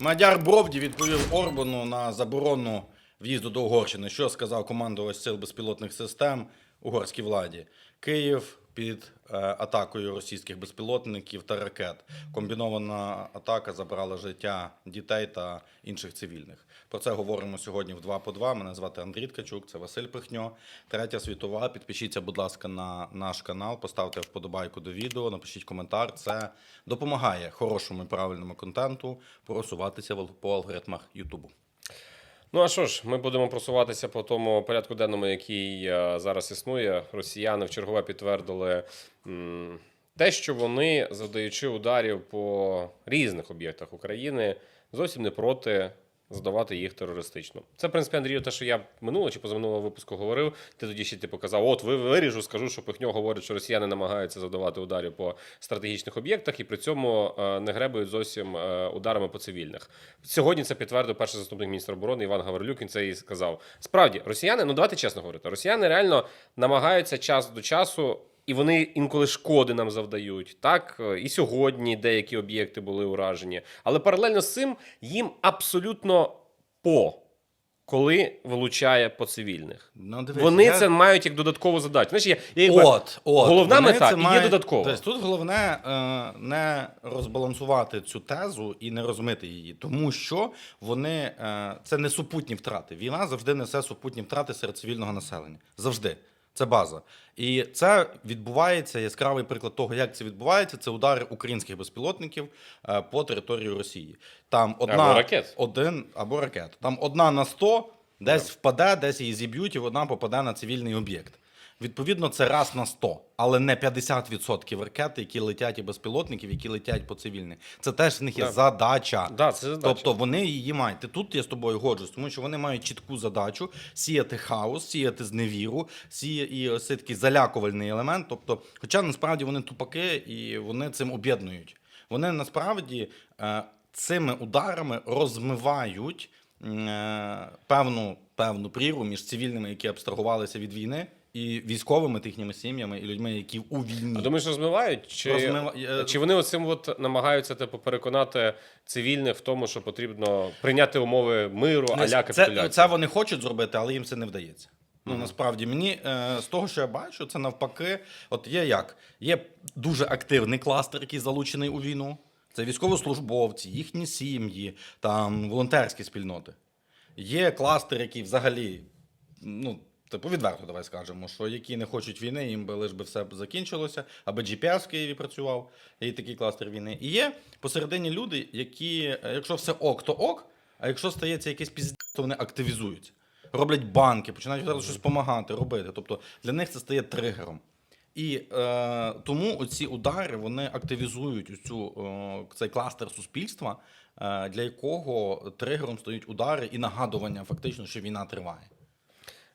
Мадяр Бровді відповів Орбану на заборону в'їзду до Угорщини. Що сказав командувач сил безпілотних систем угорській владі? Київ під е, атакою російських безпілотників та ракет. Комбінована атака забрала життя дітей та інших цивільних. Про це говоримо сьогодні в 2 по 2. Мене звати Андрій Ткачук, це Василь Пихньо. Третя світова. Підпишіться, будь ласка, на наш канал, поставте вподобайку до відео, напишіть коментар. Це допомагає хорошому і правильному контенту просуватися в- по алгоритмах Ютубу. Ну а що ж, ми будемо просуватися по тому порядку денному, який е, зараз існує. Росіяни в чергове підтвердили те, що вони, завдаючи ударів по різних об'єктах України, зовсім не проти. Здавати їх терористично. Це, в принципі, Андрію, те, що я минулого чи позаминулого випуску говорив. Ти тоді ще ти показав: от ви виріжу, скажу, що Пихньо говорить, що росіяни намагаються завдавати ударів по стратегічних об'єктах і при цьому е, не гребують зовсім е, ударами по цивільних. Сьогодні це підтвердив перший заступник міністра оборони Іван Гаврилюк. Він це і сказав. Справді, росіяни, ну давайте чесно говорити, росіяни реально намагаються час до часу. І вони інколи шкоди нам завдають. Так Е, і сьогодні деякі об'єкти були уражені. Але паралельно з цим їм абсолютно по коли вилучає по цивільних. Ну, дивись, Вони я- це мають як додаткову задачу. Знаєш, я, я. От, от. Головна мета і є мають- додаткова. Тобто тут головне е, не розбалансувати цю тезу і не розмити її, тому що вони е, це не супутні втрати. Війна завжди несе супутні втрати серед цивільного населення. Завжди. Це база. І це відбувається яскравий приклад того, як це відбувається. Це удари українських безпілотників е, по території Росії. Там одна Або ракет. один або ракет. Там одна на 100 десь впаде, десь її зіб'ють, і вона попаде на цивільний об'єкт. Відповідно, це раз на 100, але не 50% ракет, які летять і безпілотників, які летять по цивільних. Це теж в них є Да. задача. Да, це задача. Тобто вони її мають. І Тут я з тобою годжусь, тому що вони мають чітку задачу сіяти хаос, сіяти зневіру, сіє і ось такий залякувальний елемент. Тобто, хоча насправді вони тупаки і вони цим об'єднують. Вони насправді е, цими ударами розмивають е, певну, певну прірву між цивільними, які абстрагувалися від війни, і військовими та їхніми сім'ями, і людьми, які у війні. А думаєш, розмивають? Чи, Розмива- чи вони оцим от намагаються типу, переконати цивільних в тому, що потрібно прийняти умови миру, аля це, капітуляції? це вони хочуть зробити, але їм це не вдається. Ну насправді мені е, з того, що я бачу, це навпаки, от є як є дуже активний кластер, який залучений у війну. Це військовослужбовці, їхні сім'ї, там волонтерські спільноти. Є кластер, який взагалі, ну, типу, відверто давай скажемо, що які не хочуть війни, їм би лиш би все закінчилося, аби GPS в Києві працював, є такий кластер війни. І є посередині люди, які, е, якщо все ок, то ок, а якщо стається якийсь піздець, то вони активізуються. Роблять банки, починають одразу щось допомагати, робити. Тобто для них це стає тригером. І е, тому оці удари вони активізують цю е, цей кластер суспільства, е, для якого тригером стають удари і нагадування, фактично, що війна триває.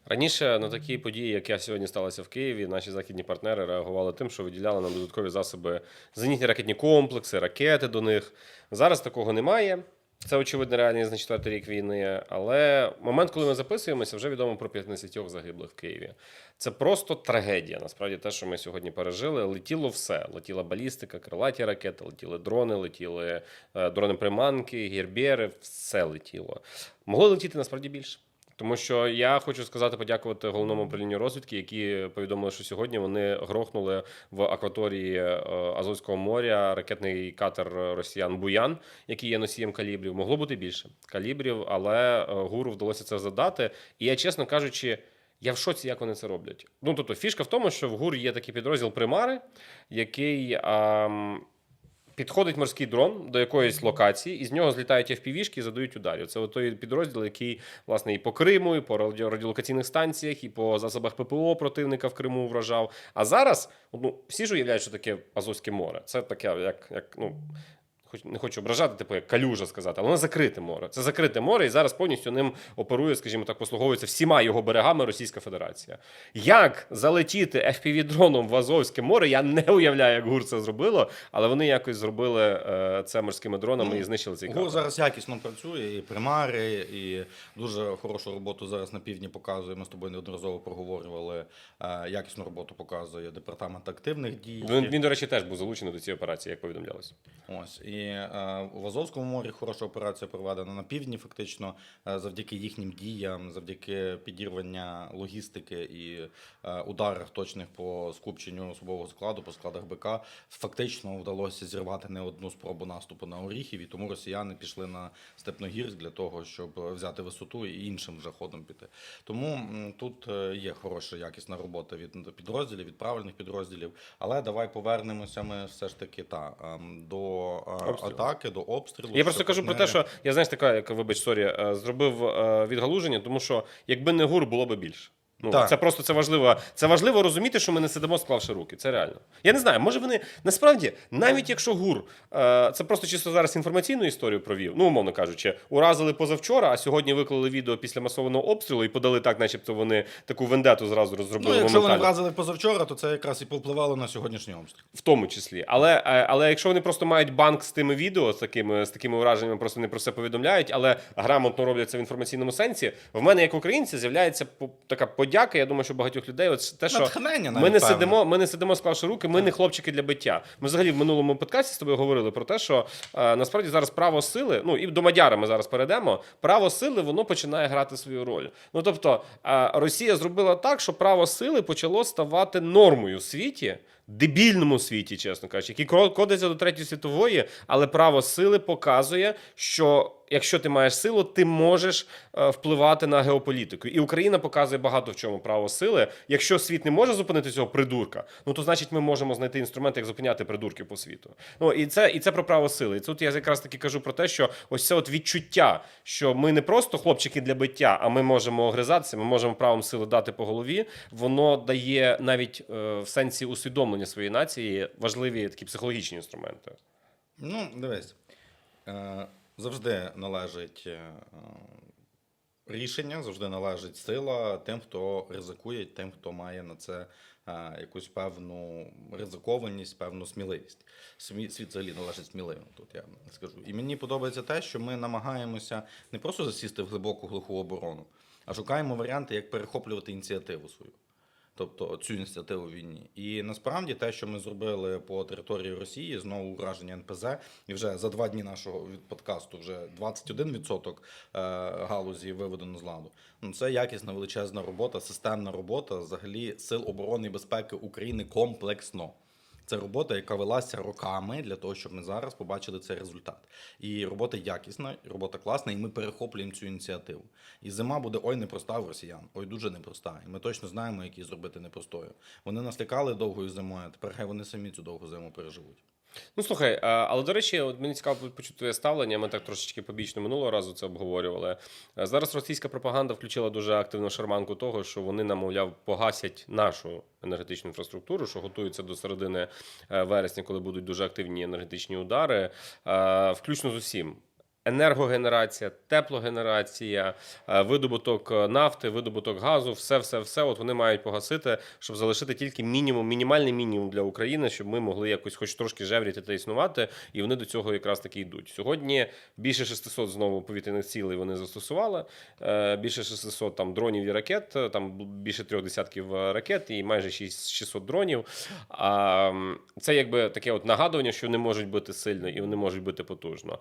Раніше на такі події, як я сьогодні сталося в Києві, наші західні партнери реагували тим, що виділяли нам додаткові засоби, зенітні ракетні комплекси, ракети до них. Зараз такого немає. Це очевидно реальність на четвертий рік війни. Але момент, коли ми записуємося, вже відомо про 15 загиблих в Києві. Це просто трагедія. Насправді, те, що ми сьогодні пережили, летіло все. Летіла балістика, крилаті ракети, летіли дрони, летіли е, дрони-приманки, гірбєри, все летіло. Могло летіти насправді більше. Тому що я хочу сказати, подякувати головному управлінню розвідки, які повідомили, що сьогодні вони грохнули в акваторії е, Азовського моря ракетний катер росіян Буян, який є носієм калібрів. Могло бути більше калібрів, але е, гуру вдалося це задати. І я, чесно кажучи. Я в шоці, як вони це роблять. Ну тобто, фішка в тому, що в ГУР є такий підрозділ примари, який ам, підходить морський дрон до якоїсь локації, і з нього злітають FPV-шки і задають ударів. Це той підрозділ, який власне і по Криму, і по радіо- радіолокаційних станціях, і по засобах ППО противника в Криму вражав. А зараз ну, всі ж уявляють, що таке Азовське море. Це таке, як, як ну. Хоч не хочу ображати, типу як калюжа сказати, але воно закрите море. Це закрите море, і зараз повністю ним оперує, скажімо так, послуговується всіма його берегами Російська Федерація. Як залетіти FPV-дроном в Азовське море, я не уявляю, як ГУР це зробило, але вони якось зробили е, це морськими дронами і знищили цей катер. зараз якісно працює, і примари, і дуже хорошу роботу зараз на півдні показує. Ми з тобою неодноразово проговорювали. е, Якісну роботу показує департамент активних дій. Він, він, до речі, теж був залучений до цієї операції, як повідомлялося. Ось і е, в Азовському морі хороша операція проведена на півдні, фактично, е, завдяки їхнім діям, завдяки підірвання логістики і е, ударах точних по скупченню особового складу, по складах БК, фактично вдалося зірвати не одну спробу наступу на Оріхів, і тому росіяни пішли на Степногірськ для того, щоб взяти висоту і іншим вже ходом піти. Тому тут є хороша якісна робота від підрозділів, від правильних підрозділів. Але давай повернемося ми все ж таки та ем, до. Атаки, до обстрілу. Я просто кажу кажу про те, що я знаєш, така, як вибач, сорі, е, зробив е, відгалуження, тому що якби не гур, було би більше. Ну, Так. це просто це важливо. Це важливо розуміти, що ми не сидимо, склавши руки. Це реально. Я не знаю, може вони насправді, навіть якщо гур, е, це просто чисто зараз інформаційну історію провів. Ну, умовно кажучи, уразили позавчора, а сьогодні виклали відео після масованого обстрілу і подали так, начебто вони таку вендету зразу розробили. Ну, якщо вони вразили позавчора, то це якраз і повпливало на сьогоднішній обстріл. В тому числі, але, е, але якщо вони просто мають банк з тими відео, з такими з такими враженнями, просто не про це повідомляють, але грамотно роблять це в інформаційному сенсі. В мене, як українця, з'являється така подяка. Я думаю, що багатьох людей, от те, що Натхнення ми не певне. сидимо, ми не сидимо, склавши руки, ми не хлопчики для биття. Ми взагалі в минулому подкасті з тобою говорили про те, що е, насправді зараз право сили, ну і до Мадяра ми зараз перейдемо. Право сили воно починає грати свою роль. Ну тобто е, Росія зробила так, що право сили почало ставати нормою в світі. Дебільному світі, чесно кажучи, який кодиться до третьої світової, але право сили показує, що якщо ти маєш силу, ти можеш е, впливати на геополітику. І Україна показує багато в чому право сили. Якщо світ не може зупинити цього придурка, ну то значить ми можемо знайти інструменти, як зупиняти придурків по світу. Ну і це і це про право сили. І тут я якраз таки кажу про те, що ось це от відчуття, що ми не просто хлопчики для биття, а ми можемо огризатися, ми можемо правом сили дати по голові. Воно дає навіть е, в сенсі усвідомлення своєї нації важливі такі психологічні інструменти. Ну, дивись, е, завжди належить е, рішення, завжди належить сила тим, хто ризикує, тим, хто має на це е, якусь певну ризикованість, певну сміливість. Смі- Світ взагалі належить сміливим, тут я скажу. І мені подобається те, що ми намагаємося не просто засісти в глибоку глуху оборону, а шукаємо варіанти, як перехоплювати ініціативу свою. Тобто цю ініціативу війні. І насправді те, що ми зробили по території Росії, знову ураження НПЗ, і вже за два дні нашого подкасту вже 21% е, галузі виведено з ладу. Ну це якісна величезна робота, системна робота взагалі сил оборони і безпеки України комплексно. Це робота, яка велася роками для того, щоб ми зараз побачили цей результат. І робота якісна, робота класна, і ми перехоплюємо цю ініціативу. І зима буде ой непроста в росіян, ой дуже непроста. І ми точно знаємо, як її зробити непростою. Вони нас лякали довгою зимою, а тепер хай вони самі цю довгу зиму переживуть. Ну слухай, але до речі, от мені цікаво почути твоє ставлення. Ми так трошечки побічно минулого разу це обговорювали. Е, Зараз російська пропаганда включила дуже активну шарманку того, що вони, намовляв, погасять нашу енергетичну інфраструктуру, що готуються до середини е, вересня, коли будуть дуже активні енергетичні удари, е, включно з усім. Енергогенерація, теплогенерація, е, видобуток е, нафти, видобуток газу, все, все, все. От вони мають погасити, щоб залишити тільки мінімум, мінімальний мінімум для України, щоб ми могли якось, хоч трошки жевріти та існувати. І вони до цього якраз таки йдуть. Сьогодні більше 600 знову повітряних цілей вони застосували. е, Більше 600 там дронів і ракет, там більше трьох десятків ракет і майже 600 дронів. А це якби таке от нагадування, що вони можуть бити сильно і вони можуть бити потужно.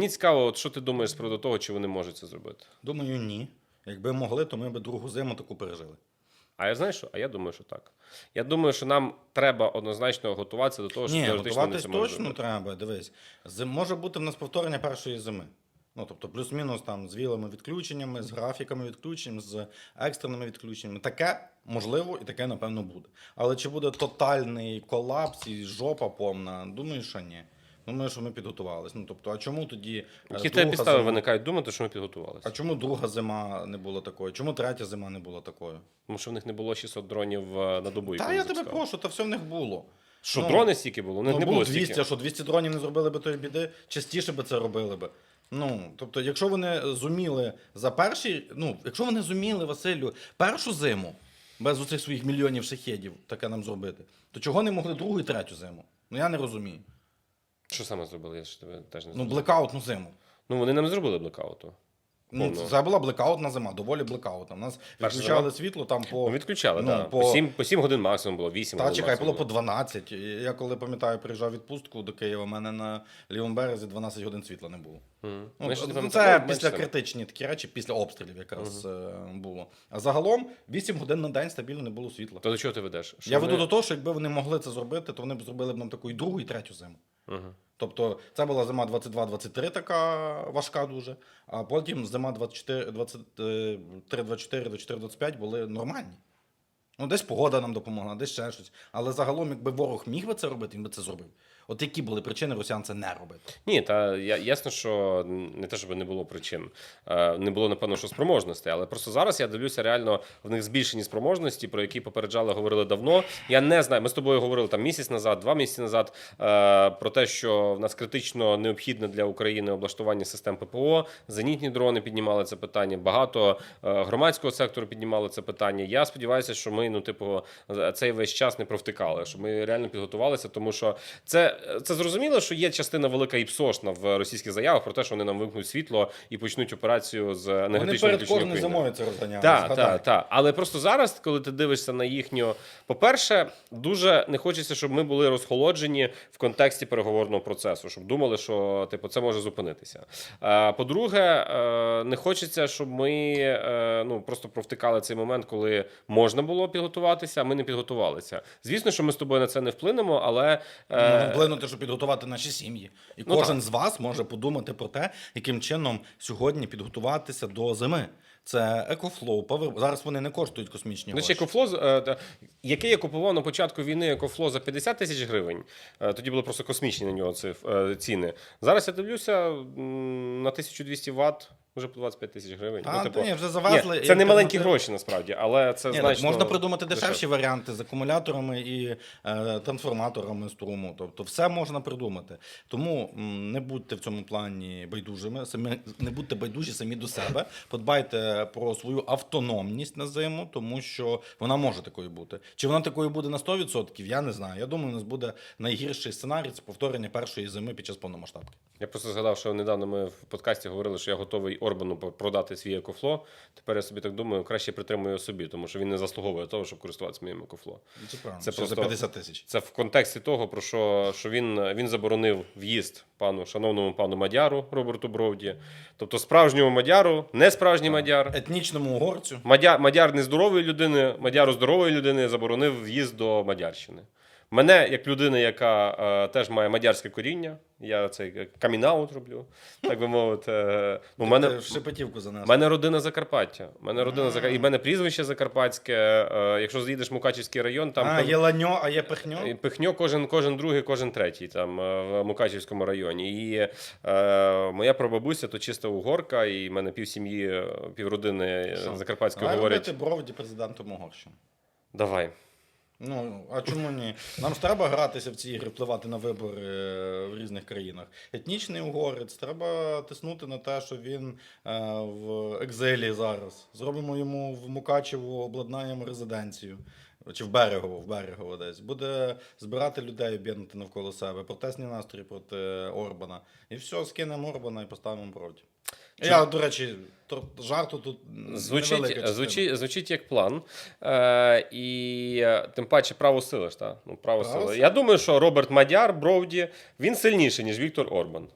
Мені цікаво, от що ти думаєш з приводу того, чи вони можуть це зробити? Думаю, ні. Якби могли, то ми б другу зиму таку пережили. А я знаю, що? А я думаю, що так. Я думаю, що нам треба однозначно готуватися до того, що Ні, теоретично вони готуватись це точно зробити. треба. Дивись, зим може бути в нас повторення першої зими. Ну, тобто, плюс-мінус там з вілими відключеннями, з графіками відключень, з екстреними відключеннями. Таке можливо і таке, напевно, буде. Але чи буде тотальний колапс і жопа повна? Думаю, що ні. Думаю, що ми підготувалися. Ну, тобто, а чому тоді. е, Які тебе підстави зима- виникають думати, що ми підготувалися? А чому друга зима не була такою? Чому третя зима не була такою? Тому що в них не було 600 дронів е, на добу. Та я тебе прошу, та все в них було. Що Ну, дрони стільки було? У них Ну, не було було 200, стільки. що 200 дронів не зробили би тої біди, частіше би це робили би. Ну, тобто, якщо вони зуміли за перші, ну, якщо вони зуміли, Василю, першу зиму без оцих своїх мільйонів шахедів таке нам зробити, то чого не могли другу і третю зиму? Ну я не розумію. Що саме зробили? Я ж тебе теж не Ну, зрозумів. блекаутну зиму. Ну вони нам зробили блекауту. Ну, це була блекаутна зима, доволі блекаутна. У нас Перша відключали зима? світло там по. Ну, відключали, ну, так. По... по- 7, по 7 годин максимум було, 8 Та годин чекай, було максимум по 12. Я коли пам'ятаю, приїжджав відпустку до Києва, у мене на лівому березі 12 годин світла не було. Мгм. Ну, Ми ще це менше після критичні такі речі, після обстрілів якраз е, було. А загалом 8 годин на день стабільно не було світла. То до чого ти ведеш? Що Я ми- веду до того, що якби вони могли це зробити, то вони б зробили б нам таку і другу, і третю зиму. Мгм. Тобто це була зима 22-23 така важка дуже, а потім зима 24, 23, 24, 24, 25 були нормальні. Ну, десь погода нам допомогла, десь ще щось. Але загалом, якби ворог міг би це робити, він би це зробив. От які були причини росіян це не робити? Ні, та я, ясно, що не те, щоб не було причин. Е, Не було, напевно, що спроможності, але просто зараз я дивлюся, реально в них збільшені спроможності, про які попереджали, говорили давно. Я не знаю. Ми з тобою говорили там місяць назад, два місяці назад е, про те, що в нас критично необхідне для України облаштування систем ППО. Зенітні дрони піднімали це питання. Багато е, громадського сектору піднімали це питання. Я сподіваюся, що ми, ну, типу, цей весь час не провтикали, що ми реально підготувалися, тому що це, це зрозуміло, що є частина велика і псошна в російських заявах про те, що вони нам вимкнуть світло і почнуть операцію з Вони перед кожною зимою це розганяли. Так, так, так. Але просто зараз, коли ти дивишся на їхню, по-перше, дуже не хочеться, щоб ми були розхолоджені в контексті переговорного процесу, щоб думали, що типу це може зупинитися. Е, По-друге, е, не хочеться, щоб ми е, ну просто провтикали цей момент, коли можна було підготуватися, а ми не підготувалися. Звісно, що ми з тобою на це не вплинемо, але Можна вплинути, щоб підготувати наші сім'ї. І Ну, кожен з вас може подумати про те, яким чином сьогодні підготуватися до зими. Це екофлоу. Зараз вони не коштують космічні гроші. екофло, е, яке я купував на початку війни екофло за 50 тисяч гривень. е, Тоді були просто космічні на нього е, ціни. Зараз я дивлюся на 1200 Вт. Вже по 25 тисяч гривень. А, ну, типу, ні, вже завезли. ні, це не маленькі гроші насправді, але це Ні, так значно можна придумати дешевші варіанти з акумуляторами і е, трансформаторами струму. Тобто, все можна придумати. Тому не будьте в цьому плані байдужими, самі не будьте байдужі самі до себе. Подбайте про свою автономність на зиму, тому що вона може такою бути. Чи вона такою буде на 100%, я не знаю. Я думаю, у нас буде найгірший сценарій це повторення першої зими під час повномасштабки. Я просто згадав, що недавно ми в подкасті говорили, що я готовий Орбану продати свій екофло. Тепер я собі так думаю, краще притримую собі, тому що він не заслуговує того, щоб користуватися моїм екофло. Це правильно. Це Це за просто- 50 тисяч. Це в контексті того, про що, що він, він заборонив в'їзд пану, шановному пану Мадяру Роберту Бровді. Тобто справжньому Мадяру, не справжній Мадяр. Етнічному угорцю. Мадяр, Мадяр нездорової людини, Мадяру здорової людини заборонив в'їзд до Мадярщини. Мене, як людини, яка е, теж має мадярське коріння, я цей камінаут роблю, так би мовити. Е, Ну, мене, Ти в Шепетівку у занесли. мене родина Закарпаття. Мене родина Закар... І в мене прізвище Закарпатське. Е, Якщо з'їдеш в Мукачівський район, там а, є ланьо, а є пихньо. і Пихньо кожен, кожен другий, кожен третій там е, в Мукачівському районі. І е, моя прабабуся то чиста угорка, і в мене півсім'ї, е, півродини е, Що? закарпатської Давай говорять. робити бровді президентом Угорщини. Давай. Ну, а чому ні? Нам ж треба гратися в ці ігри, впливати на вибори е, в різних країнах. Етнічний угорець, треба тиснути на те, що він е, в екзилі зараз. Зробимо йому в Мукачеву, обладнаємо резиденцію. Чи в Берегово, в Берегово десь. Буде збирати людей, об'єднати навколо себе. Протестні настрої проти Орбана. І все, скинемо Орбана і поставимо правді. Я, до речі, жарту тут Звучить, звучить, звучить як план. Е, і е, тим паче право сили ж, та? Ну, право сили. Я думаю, що Роберт Мадяр, Бровді, він сильніший, ніж Віктор Орбан.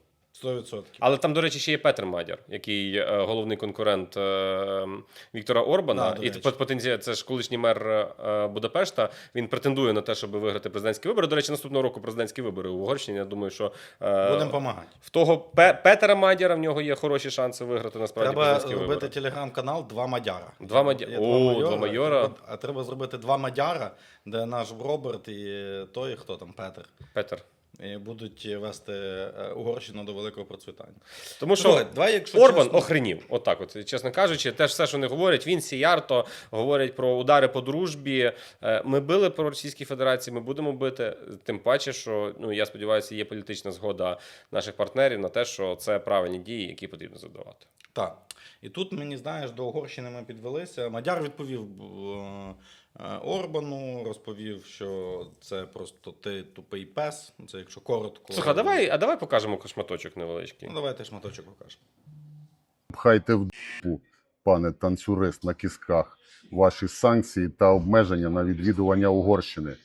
100%. Але там, до речі, ще є Петр Мадяр, який е, головний конкурент е, Віктора Орбана. Да, до і речі. потенція, це ж колишній мер е, Будапешта. Він претендує на те, щоб виграти президентські вибори. До речі, наступного року президентські вибори у Угорщині. Я думаю, що е, Будемо допомагати. в того Пе- Петера Мадяра в нього є хороші шанси виграти насправді Треба президентські робити вибори. телеграм-канал Два Мадяра. Два Мадя- Є О, два майора. треба- А треба зробити два Мадяра, де наш Роберт і той, хто там, Петр, Петер. І будуть вести е, Угорщину до великого процвітання. Тому що Слухай, давай, якщо Орбан чесно- охренів, отак, от, чесно кажучи, теж все, що вони говорять, він сіярто говорять про удари по дружбі. Е, Ми били по Російській Федерації, ми будемо бити. Тим паче, що ну я сподіваюся, є політична згода наших партнерів на те, що це правильні дії, які потрібно задавати. Так. І тут мені знаєш, до Угорщини ми підвелися. Мадяр відповів е, е, Орбану, розповів, що це просто ти тупий пес. Це якщо коротко. Слухай, а давай, а давай покажемо шматочок невеличкий. Ну, давайте шматочок покажемо. Пхайте в дупу, пане танцюрист на кісках, ваші санкції та обмеження на відвідування Угорщини.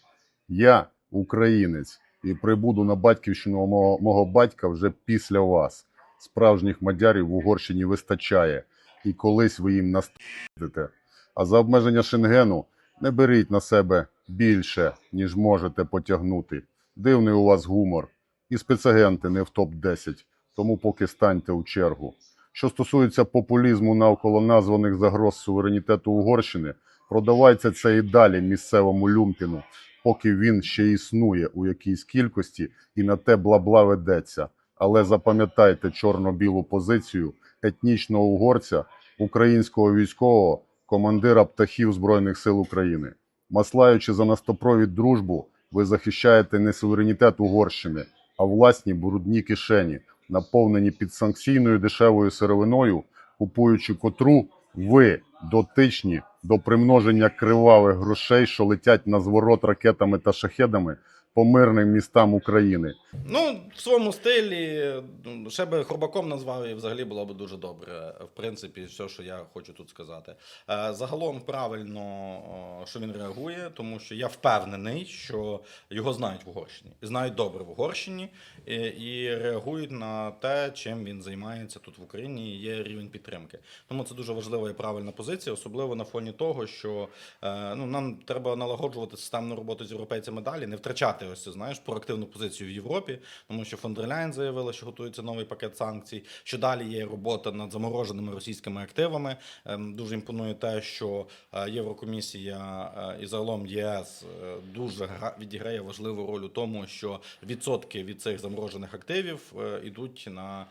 Я українець і прибуду на батьківщину мого, мого батька вже після вас. Справжніх мадярів в Угорщині вистачає, і колись ви їм настидите. А за обмеження Шенгену не беріть на себе більше, ніж можете потягнути. Дивний у вас гумор. І спецагенти не в топ-10, тому поки станьте у чергу. Що стосується популізму навколо названих загроз суверенітету Угорщини, продавайте це і далі місцевому люмпіну, поки він ще існує у якійсь кількості і на те бла-бла ведеться. Але запам'ятайте чорно-білу позицію етнічного угорця, українського військового, командира птахів Збройних сил України. Маслаючи за настопровід дружбу, ви захищаєте не суверенітет Угорщини, а власні брудні кишені, наповнені підсанкційною дешевою сировиною, купуючи котру ви дотичні до примноження кривавих грошей, що летять на зворот ракетами та шахедами по мирним містам України. Ну, в своєму стилі, ну, ще би хробаком назвав і взагалі було б дуже добре. В принципі, все, що я хочу тут сказати. Е, Загалом правильно, що він реагує, тому що я впевнений, що його знають в Угорщині. І знають добре в Угорщині, і, і реагують на те, чим він займається тут в Україні. і Є рівень підтримки. Тому це дуже важлива і правильна позиція, особливо на фоні того, що е, ну, нам треба налагоджувати системну роботу з європейцями далі, не втрачати ось це, знаєш, проактивну позицію в Європі, тому що фон дер Ляйн заявила, що готується новий пакет санкцій. Що далі є робота над замороженими російськими активами. Ем, Дуже імпонує те, що е, Єврокомісія е, і загалом ЄС е, дуже гра- відіграє важливу роль у тому, що відсотки від цих заморожених активів йдуть на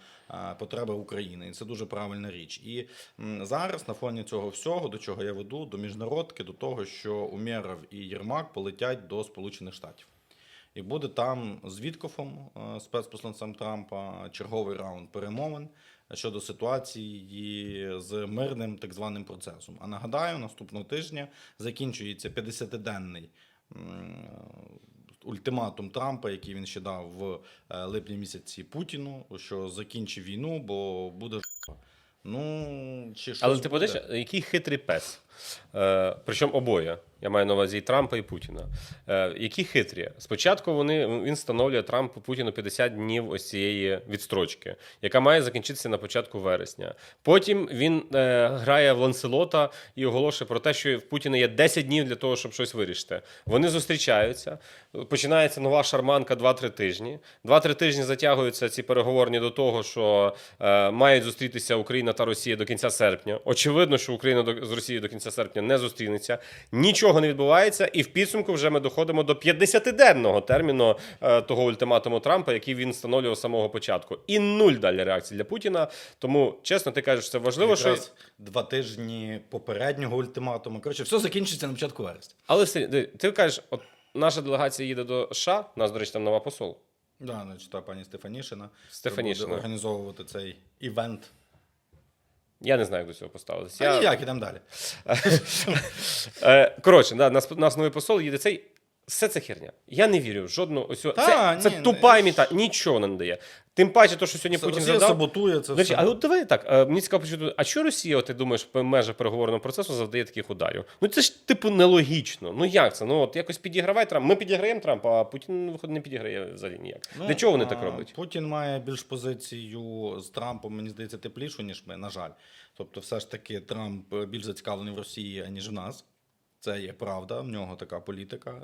потреби України, і це дуже правильна річ. І зараз на фоні цього всього, до чого я веду, до міжнародки, до того, що Умєров і Єрмак полетять до Сполучених Штатів. І буде там з Віткофом, е, спецпосланцем Трампа, черговий раунд перемовин щодо ситуації з мирним так званим процесом. А нагадаю, наступного тижня закінчується 50-денний ультиматум Трампа, який він ще дав в е, липні місяці Путіну, що закінчи війну, бо буде. Ну, чи Але ти подивишся, який хитрий пес. Е, причому обоє. Я маю на увазі і Трампа, і Путіна. Е, які хитрі. Спочатку вони, він встановлює Трампу Путіну 50 днів ось цієї відстрочки, яка має закінчитися на початку вересня. Потім він е, грає в Ланселота і оголошує про те, що в Путіна є 10 днів для того, щоб щось вирішити. Вони зустрічаються. Починається нова шарманка 2-3 тижні. 2-3 тижні затягуються ці переговорні до того, що е, мають зустрітися Україна та Росія до кінця серпня. Очевидно, що Україна до, з Росією до кінця серпня не зустрінеться. Нічого не відбувається, і в підсумку вже ми доходимо до 50-денного терміну е, того ультиматуму Трампа, який він встановлював з самого початку. І нуль далі реакції для Путіна. Тому, чесно, ти кажеш, це важливо, що. Якраз два тижні попереднього ультиматуму. Коротше, все закінчиться на початку вересня. Але ти- ти кажеш, от наша делегація їде до США, у нас, до речі, там нова посол. Да, значить, та пані Стефанішина. Стефанішина. Буде організовувати цей івент. Я не знаю, як до цього поставитися. А Я... ніяк, ідемо далі. Е, Коротше, да, нас, нас новий посол їде цей. Все це херня. Я не вірю в жодну ось цю- Та, Це, це ні, тупа ну, іміта, нічого не дає. Тим паче, то, що сьогодні Путін Росія задав. саботує це речі, все. а от давай так. е, Мені цікаво почути, а що Росія, от, ти думаєш, в межах переговорного процесу завдає таких ударів? Ну це ж типу нелогічно. Ну як це? Ну от якось підігравай Трамп. Ми підіграємо Трампа, а Путін виходить не підіграє взагалі ніяк. Ну, Для чого вони а, так роблять? Путін має більш позицію з Трампом, мені здається, теплішу, ніж ми, на жаль. Тобто, все ж таки, Трамп більш зацікавлений в Росії, аніж в нас. Це є правда, в нього така політика,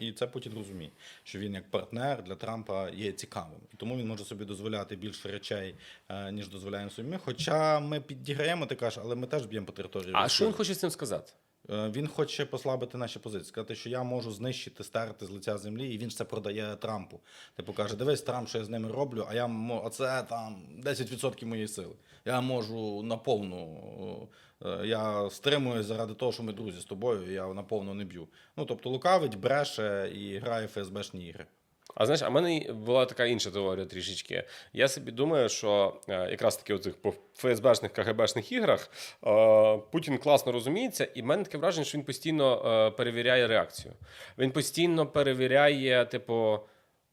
і це Путін розуміє, що він як партнер для Трампа є цікавим. І тому він може собі дозволяти більше речей, е, ніж дозволяємо собі ми. Хоча ми підіграємо, ти кажеш, але ми теж б'ємо по території. А Росії. що він хоче з цим сказати? Е, Він хоче послабити наші позиції, сказати, що я можу знищити, стерти з лиця землі, і він ж це продає Трампу. Типу каже: дивись, Трамп, що я з ними роблю, а я оце там 10% моєї сили. Я можу наповну. е, Я стримуюсь заради того, що ми друзі з тобою, і я наповну не б'ю. Ну тобто лукавить, бреше і грає в ФСБшні ігри. А знаєш, а в мене була така інша теорія трішечки. Я собі думаю, що е, якраз таки у цих ФСБшних КГБшних іграх е, Путін класно розуміється, і в мене таке враження, що він постійно е, перевіряє реакцію. Він постійно перевіряє, типу,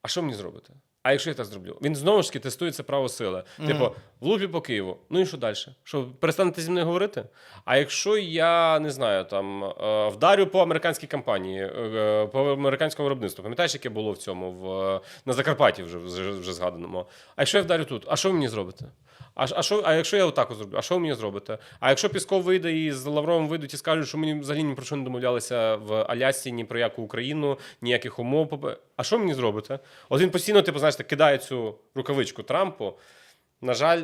а що мені зробити? А якщо я так зроблю? Він знову ж таки тестується право сили. Типу, влуплю по Києву. Ну і що далі? Що перестанете зі мною говорити? А якщо я не знаю, там е, вдарю по американській компанії, е, по американському виробництву, пам'ятаєш, яке було в цьому в е, на Закарпатті вже, вже, вже згаданому. А якщо я вдарю тут, а що ви мені зробите? А, а, що, а якщо я отак зроблю, а що ви мені зробите? А якщо Пісков вийде і з Лавровим вийдуть і скажуть, що ми взагалі ні про що не домовлялися в Алясці, ні про яку Україну, ніяких умов. А що мені зробите? От він постійно, типу, знаєш, кидає цю рукавичку Трампу. На жаль,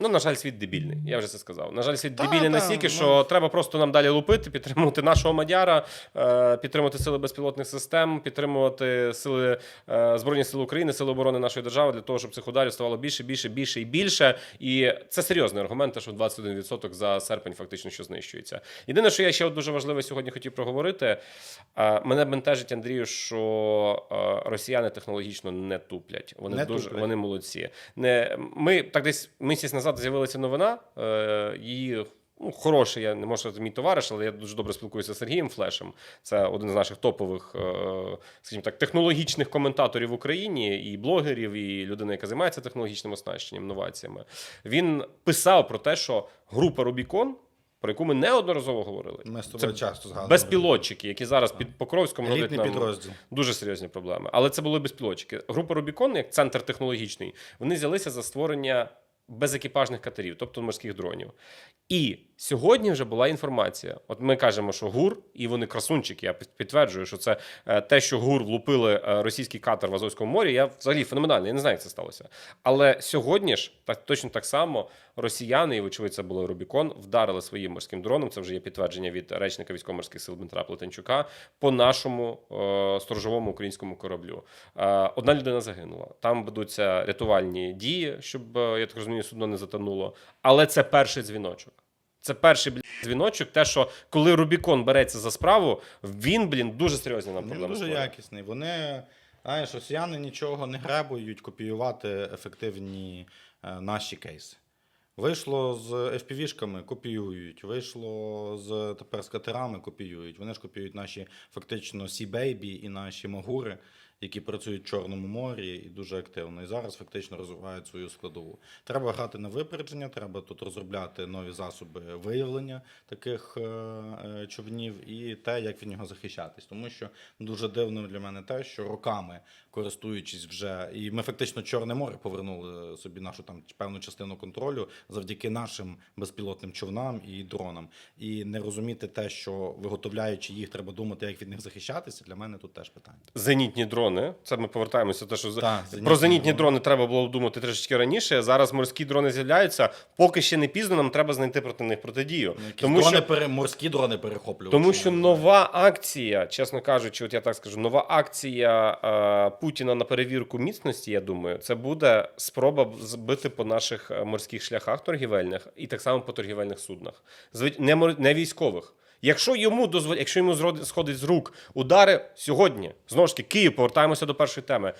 Ну, на жаль, світ дебільний. Я вже це сказав. На жаль, світ Та, дебільний та, настільки, ну. що треба просто нам далі лупити, підтримувати нашого мадяра, е, підтримувати сили безпілотних систем, підтримувати сили е, Збройні Сили України, сили оборони нашої держави для того, щоб цих ударів ставало більше, більше, більше і більше. І це серйозний аргумент, що 21% за серпень фактично що знищується. Єдине, що я ще дуже важливе сьогодні хотів проговорити. е, Мене бентежить Андрію, що росіяни технологічно не туплять. Вони Не дуже туплять. вони молодці. Не ми так десь місяць назад з'явилася новина. Е, її ну, хороший, я не можу сказати, мій товариш, але я дуже добре спілкуюся з Сергієм Флешем. Це один з наших топових, е, скажімо так, технологічних коментаторів в Україні, і блогерів, і людина, яка займається технологічним оснащенням, інноваціями. Він писав про те, що група Рубікон. Про яку ми неодноразово говорили, Ми з тобою часто згадували. безпілотчики, які зараз під Покровськом роблять нам підрозділ. Дуже серйозні проблеми. Але це були безпілотчики. Група Рубікон, як центр технологічний, вони взялися за створення безекіпажних катерів, тобто морських дронів. І сьогодні вже була інформація. От ми кажемо, що ГУР, і вони красунчики. Я підтверджую, що це е, те, що ГУР влупили е, російський катер в Азовському морі. Я взагалі феноменально, я не знаю, як це сталося. Але сьогодні ж так точно так само росіяни, і вочевидь, це було Рубікон, вдарили своїм морським дроном. Це вже є підтвердження від речника військово-морських сил Дмитра Плетенчука по нашому е, сторожовому українському кораблю. Е, одна людина загинула. Там ведуться рятувальні дії, щоб е, я так розумію, судно не затонуло. Але це перший дзвіночок. Це перший блін, дзвіночок. Те, що коли Рубікон береться за справу, він, блін, дуже серйозні нам Він проблеми. дуже створює. якісний. Вони, знаєш, росіяни нічого не гребують копіювати ефективні е, наші кейси. Вийшло з FPV-шками, копіюють. Вийшло з тепер з катерами, копіюють. Вони ж копіюють наші фактично Baby і наші Магури, які працюють в Чорному морі і дуже активно. І зараз фактично розвивають свою складову. Треба грати на випередження, треба тут розробляти нові засоби виявлення таких е, е, човнів і те, як від нього захищатись. Тому що дуже дивно для мене те, що роками користуючись вже, і ми фактично Чорне море повернули собі нашу там певну частину контролю завдяки нашим безпілотним човнам і дронам. І не розуміти те, що виготовляючи їх, треба думати, як від них захищатися. Для мене тут теж питання. Зенітні дрони. Це ми повертаємося. Те, що Так, зенітні про зенітні дрони. дрони треба було думати трішечки раніше. Зараз морські дрони з'являються. Поки ще не пізно, нам треба знайти проти них протидію. Ну, Якісь Тому дрони що пере... морські дрони перехоплювати. Тому що нова акція, чесно кажучи, от я так скажу, нова акція е, Путіна на перевірку міцності, я думаю, це буде спроба збити по наших е, морських шляхах торгівельних і так само по торгівельних суднах, не, мор- не військових. Якщо йому дозвол... якщо йому сходить з рук удари сьогодні, знову ж таки, Київ, повертаємося до першої теми.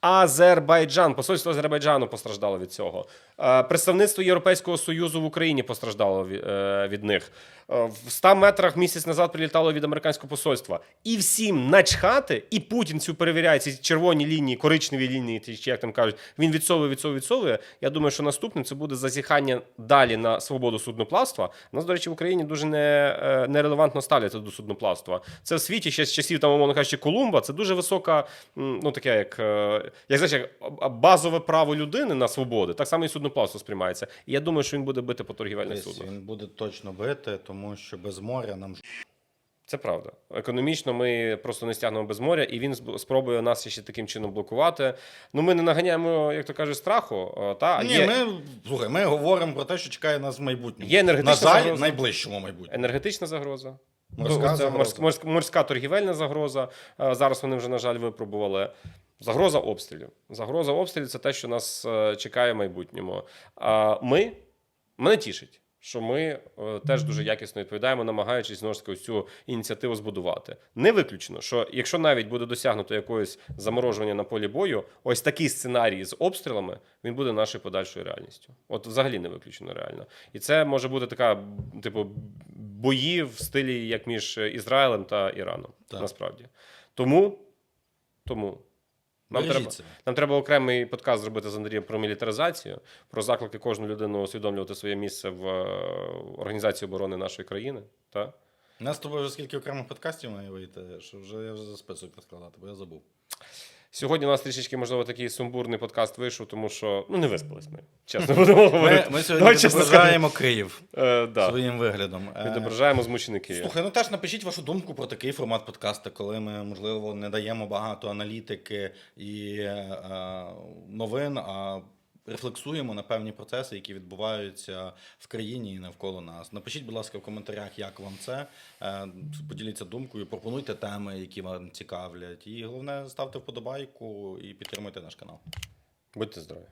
Азербайджан, посольство Азербайджану постраждало від цього. Е, Представництво Європейського Союзу в Україні постраждало від, е, них. Е, В 100 метрах місяць назад прилітало від американського посольства. І всім начхати, і Путін цю перевіряє ці червоні лінії, коричневі лінії, чи як там кажуть, він відсовує, відсовує, відсовує. Я думаю, що наступним це буде зазіхання далі на свободу судноплавства. У нас, до речі, в Україні дуже не, нерелевантно ставляться до судноплавства. Це в світі ще з часів там, умовно кажучи, Колумба. Це дуже висока, ну таке, як, як знаєш, як базове право людини на свободи. Так само і судноплавство сприймається. І я думаю, що він буде бити по торгівельних Десь суднах. він буде точно бити, тому що без моря нам Це правда. Економічно ми просто не стягнемо без моря, і він спробує нас ще таким чином блокувати. Ну, ми не наганяємо, як то кажуть, страху. е, Та Ні, є ми слухай, ми говоримо про те, що чекає нас в майбутньому. Є енергетична На жаль, загроза. найближчому майбутньому. енергетична загроза. Морська це морськ- морська торгівельна загроза. Е, Зараз вони вже, на жаль, випробували. Загроза обстрілів. Загроза обстрілів це те, що нас е, чекає в майбутньому. А ми мене тішить, що ми е, теж дуже якісно відповідаємо, намагаючись знову ж таки цю ініціативу збудувати. Не виключено, що якщо навіть буде досягнуто якогось заморожування на полі бою, ось такий сценарій з обстрілами він буде нашою подальшою реальністю. От взагалі не виключено реально. І це може бути така, типу, бої в стилі як між Ізраїлем та Іраном. Так. Насправді. Тому, тому Нам треба, нам треба окремий подкаст зробити з Андрієм про мілітаризацію, про заклики кожну людину усвідомлювати своє місце в е, організації оборони нашої країни. Та? У нас з тобою вже скільки окремих подкастів має вийти, що вже я вже за список розкладати, бо я забув. Сьогодні у нас трішечки, можливо, такий сумбурний подкаст вийшов, тому що ну не виспались ми. Чесно будемо говорити. Ми, сьогодні відображаємо Київ Е, своїм виглядом. Е, Відображаємо змучений Київ. Слухай, ну теж напишіть вашу думку про такий формат подкасту, коли ми, можливо, не даємо багато аналітики і е, новин, а рефлексуємо на певні процеси, які відбуваються в країні і навколо нас. Напишіть, будь ласка, в коментарях, як вам це. Е, поділіться думкою, пропонуйте теми, які вам цікавлять. І головне, ставте вподобайку і підтримуйте наш канал. Будьте здорові.